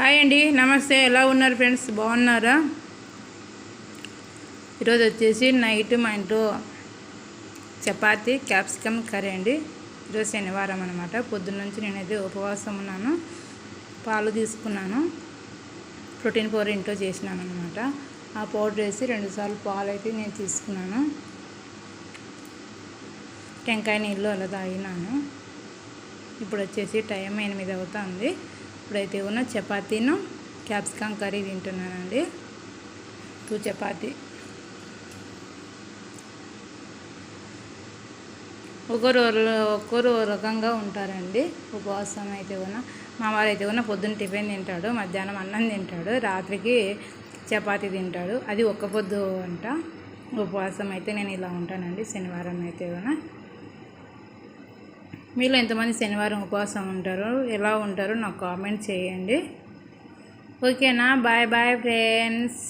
Hi అండి నమస్తే. ఎలా ఉన్నారు ఫ్రెండ్స్? బాగున్నారా? ఈరోజు వచ్చేసి నైట్ మా ఇంట్లో చపాతి క్యాప్సికమ్ కర్రీ అండి. ఈరోజు శనివారం అనమాట పొద్దున్నుంచి నేనైతే ఉపవాసం ఉన్నాను. పాలు తీసుకున్నాను. ప్రోటీన్ పౌడర్ ఇంట్లో చేసినాను అనమాట ఆ పౌడర్ వేసి రెండుసార్లు పాలు అయితే నేను తీసుకున్నాను. టెంకాయ నీళ్ళు అలా తాగినాను. ఇప్పుడు వచ్చేసి టైం ఎనిమిది అవుతుంది. ఇప్పుడైతే ఉన్న చపాతీను క్యాప్సికమ్ కర్రీ తింటున్నానండి. టూ చపాతీ. ఒకరు ఒక్కరు రకంగా ఉంటారండి. ఉపవాసం అయితే ఉన్న మా వారు అయితే ఉన్న పొద్దున్న టిఫిన్ తింటాడు మధ్యాహ్నం అన్నం తింటాడు రాత్రికి చపాతీ తింటాడు. అది ఒక్క పొద్దు అంట. ఉపవాసం అయితే నేను ఇలా ఉంటానండి. శనివారం అయితే కూడా మీలో ఎంతమంది శనివారం ఉపవాసం ఉంటారు ఎలా ఉంటారో నాకు కామెంట్ చేయండి. ఓకేనా? Bye bye friends.